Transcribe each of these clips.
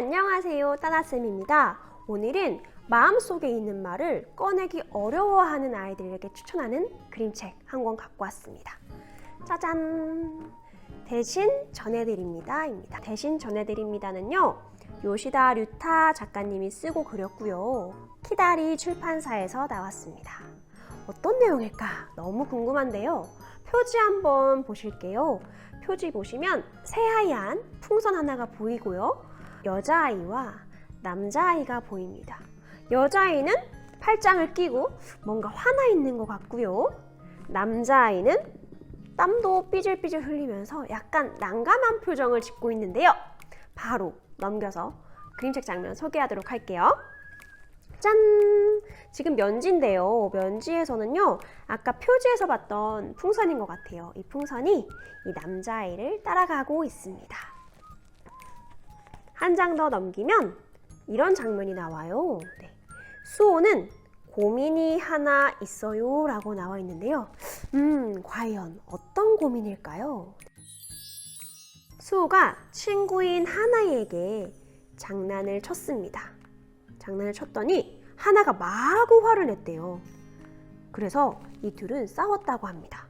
안녕하세요. 따나쌤입니다. 오늘은 마음속에 있는 말을 꺼내기 어려워하는 아이들에게 추천하는 그림책 한 권 갖고 왔습니다. 짜잔! 대신 전해드립니다 입니다. 대신 전해드립니다는요. 요시다 류타 작가님이 쓰고 그렸고요. 키다리 출판사에서 나왔습니다. 어떤 내용일까? 너무 궁금한데요. 표지 한번 보실게요. 표지 보시면 새하얀 풍선 하나가 보이고요. 여자아이와 남자아이가 보입니다. 여자아이는 팔짱을 끼고 뭔가 화나 있는 것 같고요. 남자아이는 땀도 삐질삐질 흘리면서 약간 난감한 표정을 짓고 있는데요. 바로 넘겨서 그림책 장면 소개하도록 할게요. 짠! 지금 면지인데요. 면지에서는요, 아까 표지에서 봤던 풍선인 것 같아요. 이 풍선이 이 남자아이를 따라가고 있습니다. 한 장 더 넘기면 이런 장면이 나와요. 네. 수호는 고민이 하나 있어요 라고 나와 있는데요. 음, 과연 어떤 고민일까요? 수호가 친구인 하나에게 장난을 쳤습니다. 장난을 쳤더니 하나가 마구 화를 냈대요. 그래서 이 둘은 싸웠다고 합니다.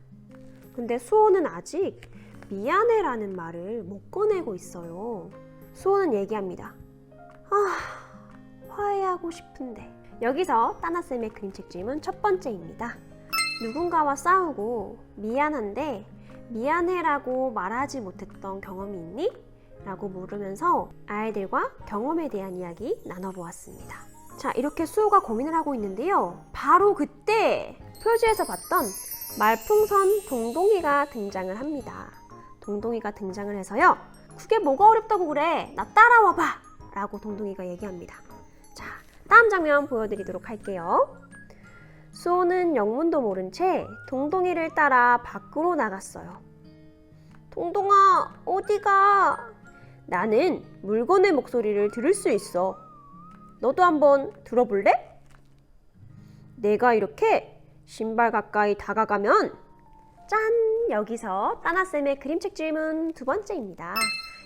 근데 수호는 아직 미안해라는 말을 못 꺼내고 있어요. 수호는 얘기합니다. 아, 화해하고 싶은데. 여기서 따나쌤의 그림책 질문 첫 번째입니다. 누군가와 싸우고 미안한데 미안해라고 말하지 못했던 경험이 있니? 라고 물으면서 아이들과 경험에 대한 이야기 나눠보았습니다. 자, 이렇게 수호가 고민을 하고 있는데요. 바로 그때 표지에서 봤던 말풍선 동동이가 등장을 합니다. 동동이가 등장을 해서요. 그게 뭐가 어렵다고 그래? 나 따라와봐! 라고 동동이가 얘기합니다. 자, 다음 장면 보여드리도록 할게요. 수호는 영문도 모른 채 동동이를 따라 밖으로 나갔어요. 동동아, 어디가? 나는 물건의 목소리를 들을 수 있어. 너도 한번 들어볼래? 내가 이렇게 신발 가까이 다가가면 짠! 여기서 따나쌤의 그림책 질문 두 번째입니다.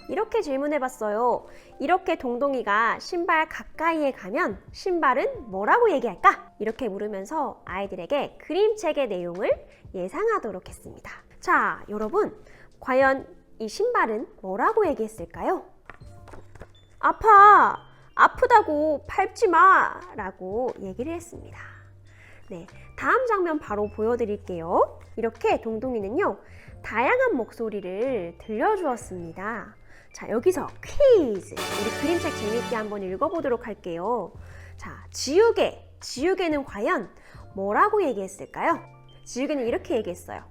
이렇게 질문해봤어요. 이렇게 동동이가 신발 가까이에 가면 신발은 뭐라고 얘기할까? 이렇게 물으면서 아이들에게 그림책의 내용을 예상하도록 했습니다. 자, 여러분, 과연 이 신발은 뭐라고 얘기했을까요? 아파! 아프다고 밟지 마! 라고 얘기를 했습니다. 네, 다음 장면 바로 보여드릴게요. 이렇게 동동이는요, 다양한 목소리를 들려주었습니다. 자, 여기서 퀴즈! 우리 그림책 재밌게 한번 읽어보도록 할게요. 자, 지우개! 지우개는 과연 뭐라고 얘기했을까요? 지우개는 이렇게 얘기했어요.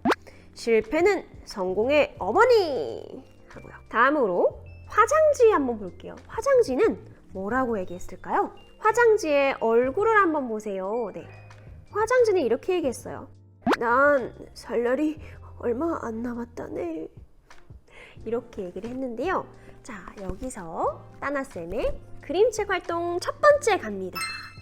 실패는 성공의 어머니! 하고요. 다음으로 화장지 한번 볼게요. 화장지는 뭐라고 얘기했을까요? 화장지의 얼굴을 한번 보세요. 네. 화장지는 이렇게 얘기했어요. 난 살 날이 얼마 안 남았다네. 이렇게 얘기를 했는데요. 자, 여기서 따나쌤의 그림책 활동 첫 번째 갑니다.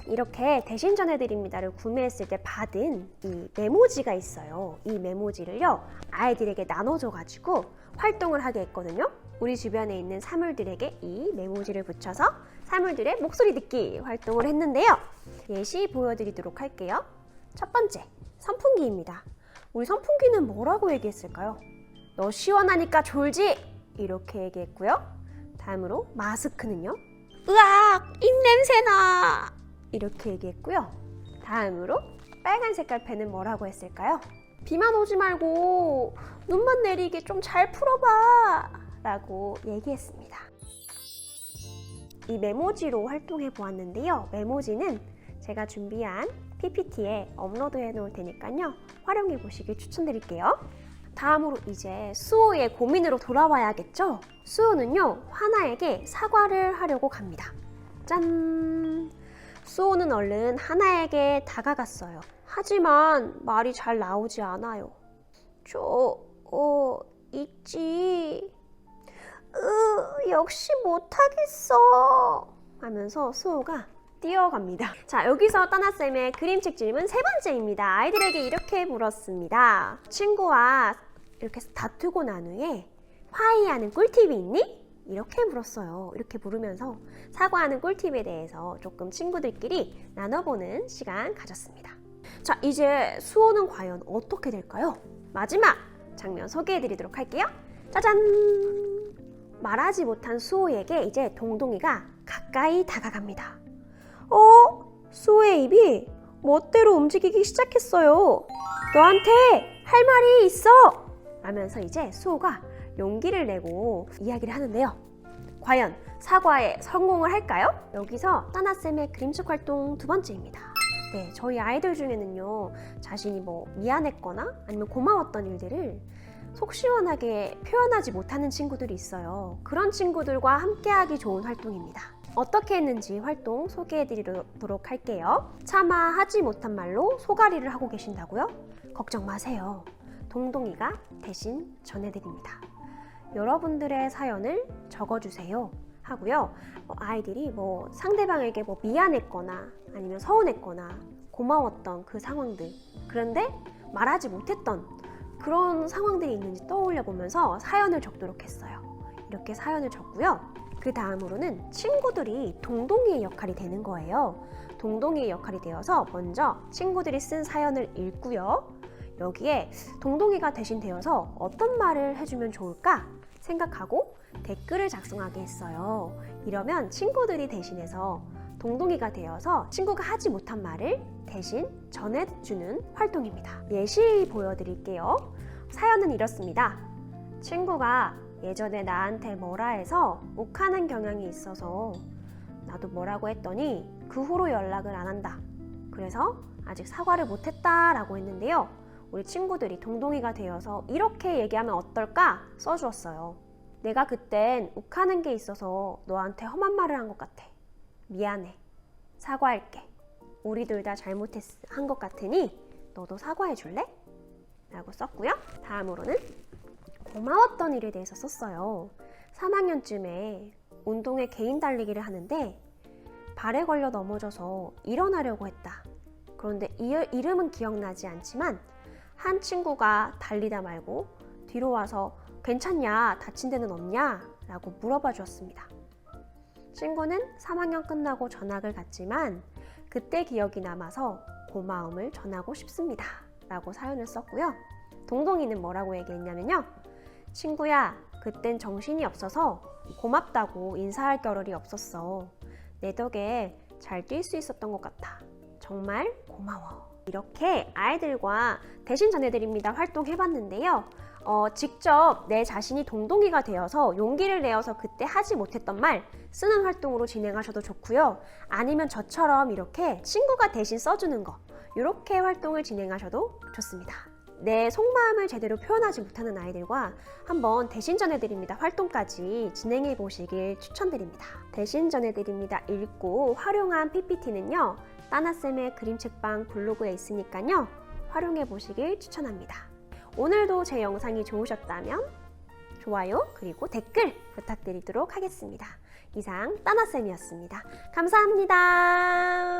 이렇게 대신 전해드립니다를 구매했을 때 받은 이 메모지가 있어요. 이 메모지를요, 아이들에게 나눠줘가지고 활동을 하게 했거든요. 우리 주변에 있는 사물들에게 이 메모지를 붙여서 사물들의 목소리 듣기 활동을 했는데요. 예시 보여드리도록 할게요. 첫 번째, 선풍기입니다. 우리 선풍기는 뭐라고 얘기했을까요? 너 시원하니까 졸지? 이렇게 얘기했고요. 다음으로 마스크는요. 으악! 입냄새나! 이렇게 얘기했고요. 다음으로 빨간 색깔 펜은 뭐라고 했을까요? 비만 오지 말고 눈만 내리게 좀 잘 풀어봐! 라고 얘기했습니다. 이 메모지로 활동해 보았는데요. 메모지는 제가 준비한 PPT에 업로드해 놓을 테니까요. 활용해 보시길 추천드릴게요. 다음으로 이제 수호의 고민으로 돌아와야겠죠? 수호는요, 하나에게 사과를 하려고 갑니다. 짠! 수호는 얼른 하나에게 다가갔어요. 하지만 말이 잘 나오지 않아요. 저, 어, 있지. 으, 역시 못하겠어. 하면서 수호가 뛰어갑니다. 자, 여기서 따나쌤의 그림책 질문 세 번째입니다. 아이들에게 이렇게 물었습니다. 친구와 이렇게 다투고 난 후에 화해하는 꿀팁이 있니? 이렇게 물었어요. 이렇게 물으면서 사과하는 꿀팁에 대해서 조금 친구들끼리 나눠보는 시간 가졌습니다. 자, 이제 수호는 과연 어떻게 될까요? 마지막 장면 소개해드리도록 할게요. 짜잔! 말하지 못한 수호에게 이제 동동이가 가까이 다가갑니다. 어? 수호의 입이 멋대로 움직이기 시작했어요. 너한테 할 말이 있어! 라면서 이제 수호가 용기를 내고 이야기를 하는데요. 과연 사과에 성공을 할까요? 여기서 따나쌤의 그림책 활동 두 번째입니다. 네, 저희 아이들 중에는요, 자신이 뭐 미안했거나 아니면 고마웠던 일들을 속 시원하게 표현하지 못하는 친구들이 있어요. 그런 친구들과 함께하기 좋은 활동입니다. 어떻게 했는지 활동 소개해 드리도록 할게요. 차마 하지 못한 말로 소가리를 하고 계신다고요? 걱정 마세요. 동동이가 대신 전해드립니다. 여러분들의 사연을 적어주세요. 하고요. 어, 아이들이 뭐 상대방에게 뭐 미안했거나 아니면 서운했거나 고마웠던 그 상황들. 그런데 말하지 못했던 그런 상황들이 있는지 떠올려 보면서 사연을 적도록 했어요. 이렇게 사연을 적고요. 그 다음으로는 친구들이 동동이의 역할이 되는 거예요. 동동이의 역할이 되어서 먼저 친구들이 쓴 사연을 읽고요. 여기에 동동이가 대신 되어서 어떤 말을 해주면 좋을까 생각하고 댓글을 작성하게 했어요. 이러면 친구들이 대신해서 동동이가 되어서 친구가 하지 못한 말을 대신 전해주는 활동입니다. 예시 보여드릴게요. 사연은 이렇습니다. 친구가 예전에 나한테 뭐라 해서 욱하는 경향이 있어서 나도 뭐라고 했더니 그 후로 연락을 안 한다. 그래서 아직 사과를 못했다 라고 했는데요. 우리 친구들이 동동이가 되어서 이렇게 얘기하면 어떨까 써주었어요. 내가 그땐 욱하는 게 있어서 너한테 험한 말을 한 것 같아. 미안해. 사과할게. 우리 둘 다 잘못한 것 같으니 너도 사과해 줄래? 라고 썼고요. 다음으로는 고마웠던 일에 대해서 썼어요. 3학년쯤에 운동회 개인 달리기를 하는데 발에 걸려 넘어져서 일어나려고 했다. 그런데 이, 이름은 기억나지 않지만 한 친구가 달리다 말고 뒤로 와서 괜찮냐? 다친 데는 없냐? 라고 물어봐 주었습니다. 친구는 3학년 끝나고 전학을 갔지만 그때 기억이 남아서 고마움을 전하고 싶습니다. 라고 사연을 썼고요. 동동이는 뭐라고 얘기했냐면요. 친구야, 그땐 정신이 없어서 고맙다고 인사할 겨를이 없었어. 내 덕에 잘 뛸 수 있었던 것 같아. 정말 고마워. 이렇게 아이들과 대신 전해드립니다 활동해봤는데요. 어, 직접 내 자신이 동동이가 되어서 용기를 내어서 그때 하지 못했던 말 쓰는 활동으로 진행하셔도 좋고요. 아니면 저처럼 이렇게 친구가 대신 써주는 거 이렇게 활동을 진행하셔도 좋습니다. 내 속마음을 제대로 표현하지 못하는 아이들과 한번 대신 전해드립니다 활동까지 진행해 보시길 추천드립니다. 대신 전해드립니다 읽고 활용한 PPT는요. 따나쌤의 그림책방 블로그에 있으니까요. 활용해 보시길 추천합니다. 오늘도 제 영상이 좋으셨다면 좋아요 그리고 댓글 부탁드리도록 하겠습니다. 이상 따나쌤이었습니다. 감사합니다.